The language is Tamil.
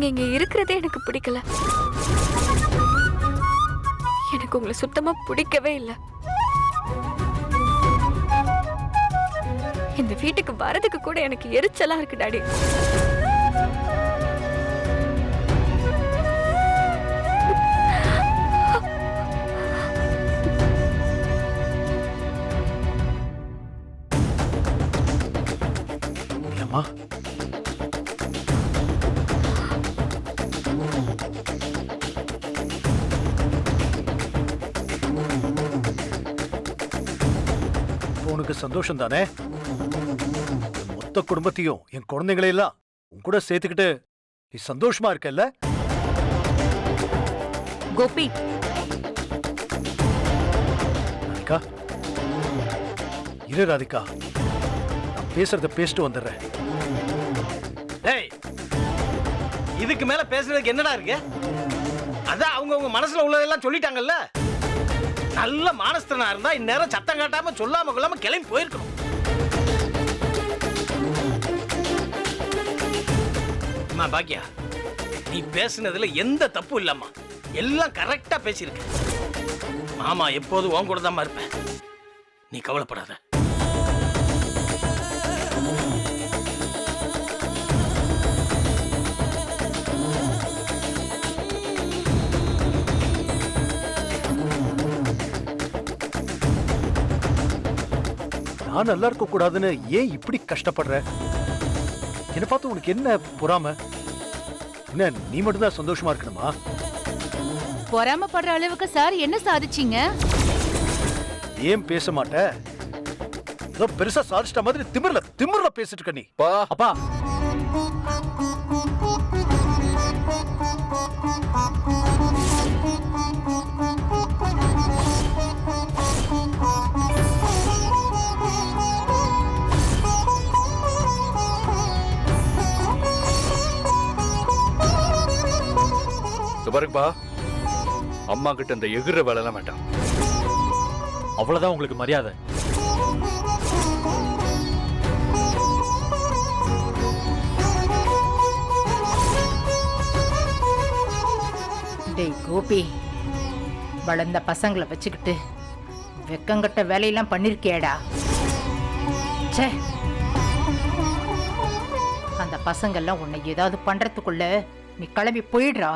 நீங்க இங்க இருக்கிறதே எனக்கு பிடிக்கல. எனக்கு உங்களை சுத்தமா பிடிக்கவே இல்லை. இந்த வீட்டுக்கு வரதுக்கு கூட எனக்கு எரிச்சலா இருக்கு டாடி. ஏம்மா உனக்கு சந்தோஷம் தானே மொத்த குடும்பத்தையும் என் குழந்தைங்களையெல்லாம் உன் கூட சேர்த்துக்கிட்டு நீ சந்தோஷமா இருக்கல்ல? கோபி. ராதிகா. இரு ராதிகா. நான் பேசுறத பேசிட்டு வந்துடுறேன். டேய் இதுக்கு மேல பேசுறதுக்கு என்னடா இருக்கு? அதான் அவங்கவங்க மனசுல உள்ளதெல்லாம் சொல்லிட்டாங்கல்ல? நல்ல மானஸ்தனா இருந்தா இந்நேரம் சத்தம் காட்டாம சொல்லாம கொள்ளாம கிளம்பி போயிருக்கணும். அம்மா பாக்கியா நீ பேசுனதுல எந்த தப்பும் இல்லம்மா. எல்லாம் கரெக்டா பேசியிருக்க. மாமா எப்போதும் உன் கூட தான் இருப்பேன். நீ கவலைப்படாத. நான் நல்லா இருக்க கூடாதுன்னு ஏன் இப்படி கஷ்டப்படுற? என்ன பார்த்து உனக்கு என்ன பொறாம? என்ன நீ மட்டும்தான் சந்தோஷமா இருக்கணுமா? பொறாமப்படுற அளவுக்கு சார் என்ன சாதிச்சீங்க? ஏன் பேச மாட்ட? ஏதோ பெருசா சாதிச்சிட்ட மாதிரி திமிர்ல திமிர்ல பேசிட்டு இருக்க நீ. பா. அப்பா. இது பாருங்கப்பா அம்மா கிட்ட இந்த எகிற வேலைலாம் வேண்டாம். அவ்வளவுதான் உங்களுக்கு மரியாதை. டேய் கோபி. வளர்ந்த பசங்களை வச்சுக்கிட்டு வெக்கங்கட்ட வேலையெல்லாம் பண்ணிருக்கியேடா? ச்சே. அந்த பசங்கெல்லாம் உன்னை ஏதாவது பண்றதுக்குள்ள நீ கிளம்பி போயிடுறா.